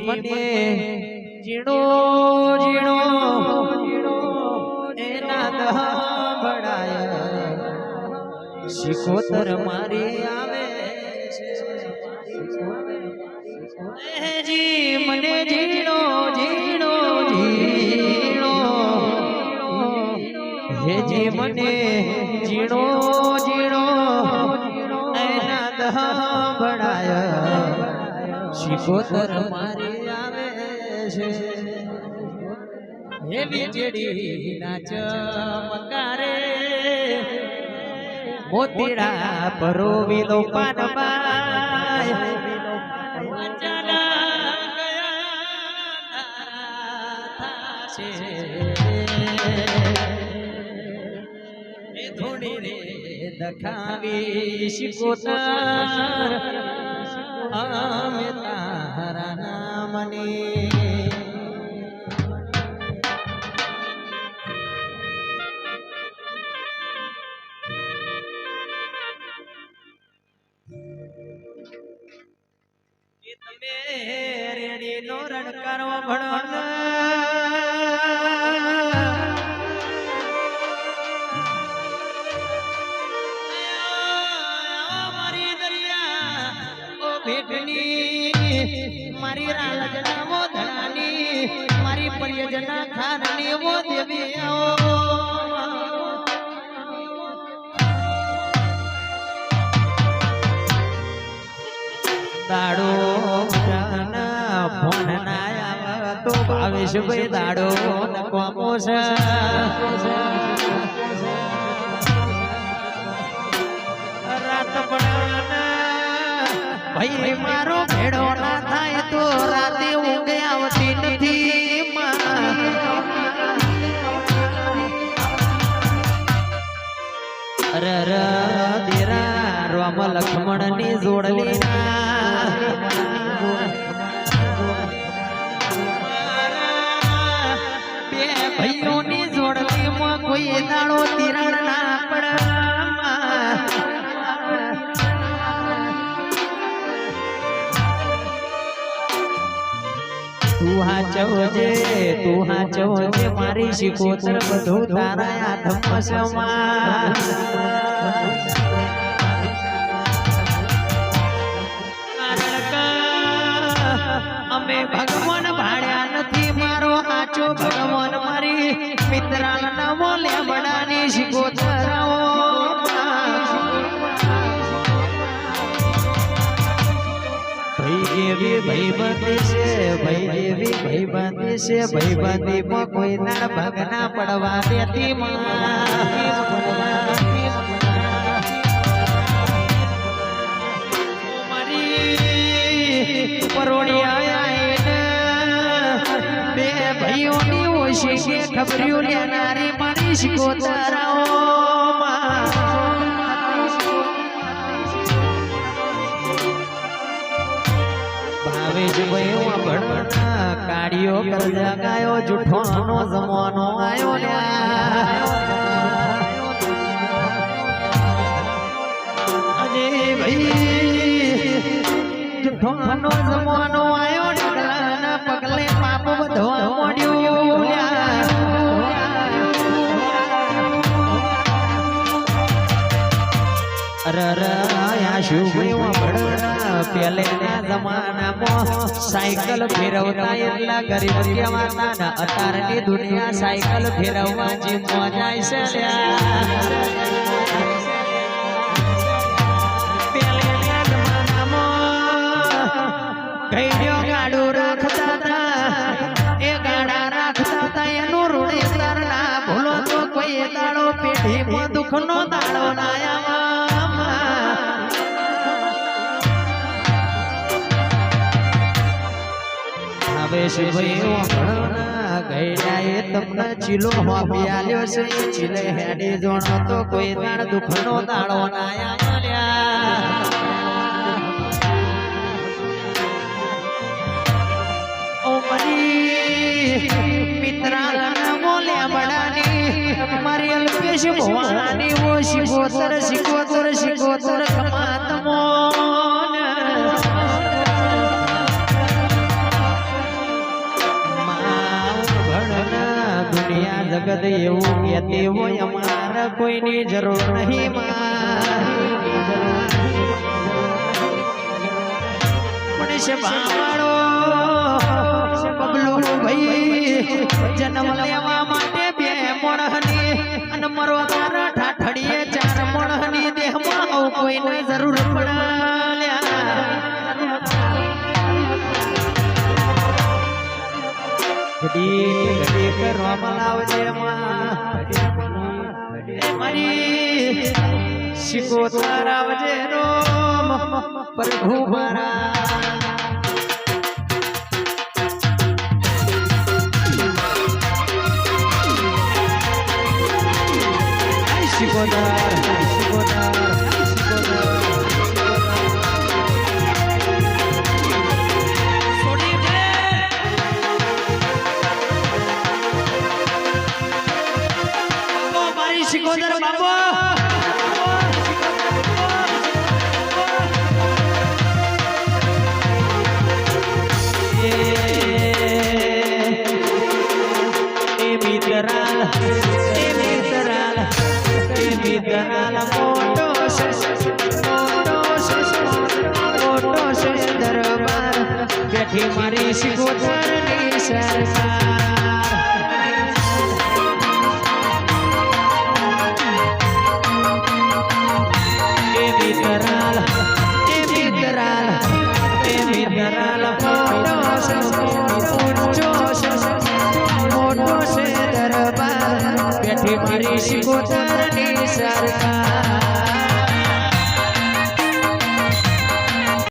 મને જીણો જીણો એના દહબડાય શિકોતર મારી આવે છે જી મને જીણો જીણો જીણો હે જી મને જીણો જીણો એના દહબડાય શિકોતર મારી આવે છે હેલી વીજળી નાચ મકારે મોતીડા પાનબાય તારા થાશે. એ થોડી રે દખાવી શિકોતર અમે તારા નામની રેડીનો રણકારો ભણો મારી દરિયા ઓ ભેટની મારી રાલજના પરિયજના ખાનની વો દેવી આવો દાડો ફોન ના તો ભાવેશ ભાઈ દાડો કોમો છે રાત ભાઈ મારો ભેડો ના થાય તો રાતે ઊંઘે આવતી નથી. અરે રા દેરા, રામ લક્ષ્મણની જોડલી ની જોડલી માં કોઈ દાડો તિરણ ના તું હાચવજે તું હાચવજે, મારી શિકોતર બધું તારા હાથમાં સમા અમે ભગવાન ભાઈબંધી છે ભાઈ એવી ભાઈબંધી છે ભાઈબંધી માં કોઈ ના ભાગ ના પડવા દેતી ભાઈઓની ઓછી ખબરિયું લેનારી મારી ભાવેશ ભાઈ ભણવાના કાઢિયો કરજા ગાયો નો જમવાનો આયો અરે ભાઈ જૂઠવાનો જમવાનો પેલેના સાયકલ ફેરવતા ગરીબ કહેવાતા ને અત્યારની દુનિયા સાયકલ ફેરવવા જે મજા છે ઋણેતર ના દાડો ના તો કોઈ દાડ દુઃખનો દાડો ના આલ્યા ઓ મરી મિત્રાના મોલ્યા બડાની મારી જગત એવું કહેતી હોય, અમારે કોઈની જરૂર નહીં ભાઈ, જન્મ લેવા માટે બે મોણહની અને મરવા મારા ઠાઠડીએ ચાર મોણહની દેહમાં કોઈ જરૂર પડ્યા ઘડી ઘડી કરવામાં લાવજે માં. એ મારી શિકોતર આવજે રોમ પ્રભુ મારા. આય શિકોતર. શિકોદર બાબો એ મિત્રાલ એ મિત્રાલ એ મિત્રાલ મોટો મોટો દરબાર બેઠી મારી શિકોદરની સરકાર